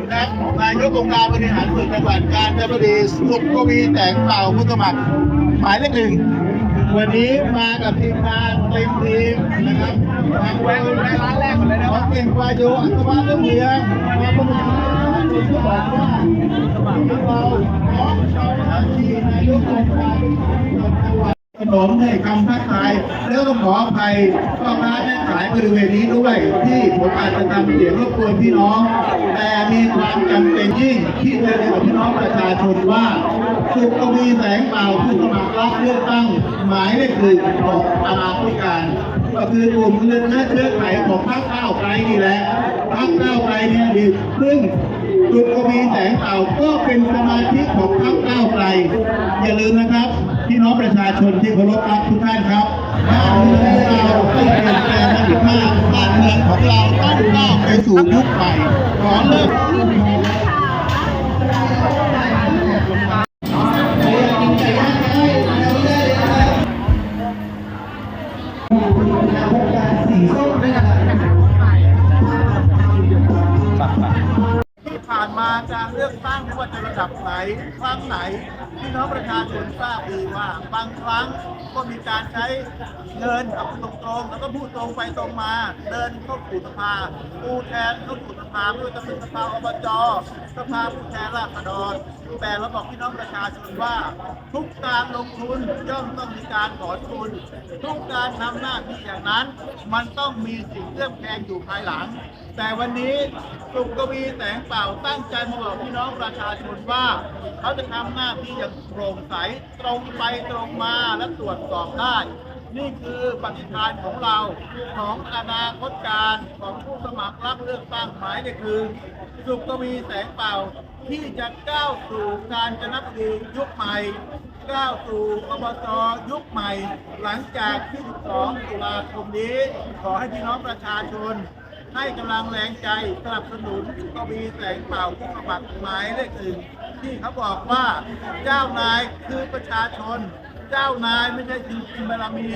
เลือกตั้งเบอร์หนึ่งนะนายกองค์การบริหารส่วนจังหวัดกาญจนบุรีสุขกวีแตงเป่าผู้สมัครหมายเลขหนึ่งวันนี้มากับทีมงานเต็มทีมนะครับทางแวะร้านแรกก่อนเลยนะเก่งกว่าโยอัศวะเรื่องเมืองมาประมูลคุณก็บอกว่าเราน้องชาวนาทีนายกองค์การบริหารส่วนจังหวัด นมในคำทักทายแล้วก็ขออภัยพ่อค้าแม่ขายบริเวณนี้ด้วยที่ผมอาจจะทำเสียงรบกวนพี่น้อง แต่มีความจำเป็นยิ่งที่จะเรียนกับพี่น้องประชาชนว่าสุขวีแสงเปล่าผู้สมัครรับเลือกตั้ง หมายเลขหนึ่งของอาณาธิการก็คือกลุ่มเลือดเนื้อเชื้อไขของพรรคก้าวไกลนี่แหละพรรคก้าวไกลเนี่ยดีซึ่งสุขวีแสงเต่าก็เป็นสมาชิกของพรรคก้าวไกลอย่าลืมนะครับ พี่น้องประชาชนที่เคารพรักทุกท่านครับบ้านเมืองเราต้องเปลี่ยนแปลงมาอีกมากบ้านเมืองของเราต้องก้าวไปสู่ยุคใหม่ขอเลิกที่ผ่านมาการเลือกตั้งไม่ว่าจะระดับไหนครั้งไหนพี่น้องประชาชนทราบดีว่าบางครั้งก็มีการใช้เงินกับตรงๆ แล้วก็พูดตรงไปตรงมา เดินเข้าสู่สภาผู้แทนเข้าสู่สภาไม่ว่าจะเป็นสภาอบจสภาผู้แทนราษฎรแต่เราบอกพี่น้องประชาชนว่า ทุกการลงทุนย่อมต้องมีการถอนทุน ทุกการทำหน้าที่อย่างนั้น มันต้องมีสิ่งเคลือบแคลงอยู่ภายหลัง แต่วันนี้สุขกวีแสงเปล่าตั้งใจมาบอกพี่น้องประชาชนว่า เขาจะทำหน้าที่ย่างโปร่งใสตรงไปตรงมาและตรวจสอบได้ นี่คือปฏิทานของเราของอนาคตการของผู้สมัครรับเลือกตั้งหมายเลขคือ สุขกวีแสงเปล่าที่จะก้าวสู่การจะนับดียุคใหม่ก้าวสู่อบจยุคใหม่ หลังจาก22ตุลาคมนี้ ขอให้พี่น้องประชาชน ให้กำลังแรงใจสนับสนุนกวีแสงเป่าผู้สมัครหมายเลขอื่น ที่เขาบอกว่าเจ้านายคือประชาชน เจ้านายไม่ใช่จริงบารมี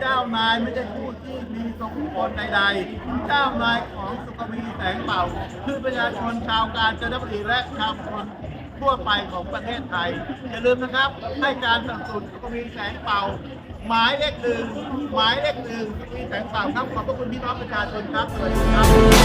เจ้านายไม่ใช่ผู้ที่มีทรงพลใดๆ เจ้านายของสุกวีแสงเป่า คือประชาชนชาวกาญจนบุรีและชาวคนทั่วไปของประเทศไทย อย่าลืมนะครับ ให้การสนับสนุนกวีแสงเป่า หมายเลขหนึ่งหมายเลขหนึ่งกวีแสงเป่าครับขอบพระคุณพี่น้องประชาชนครับสวัสดีครับ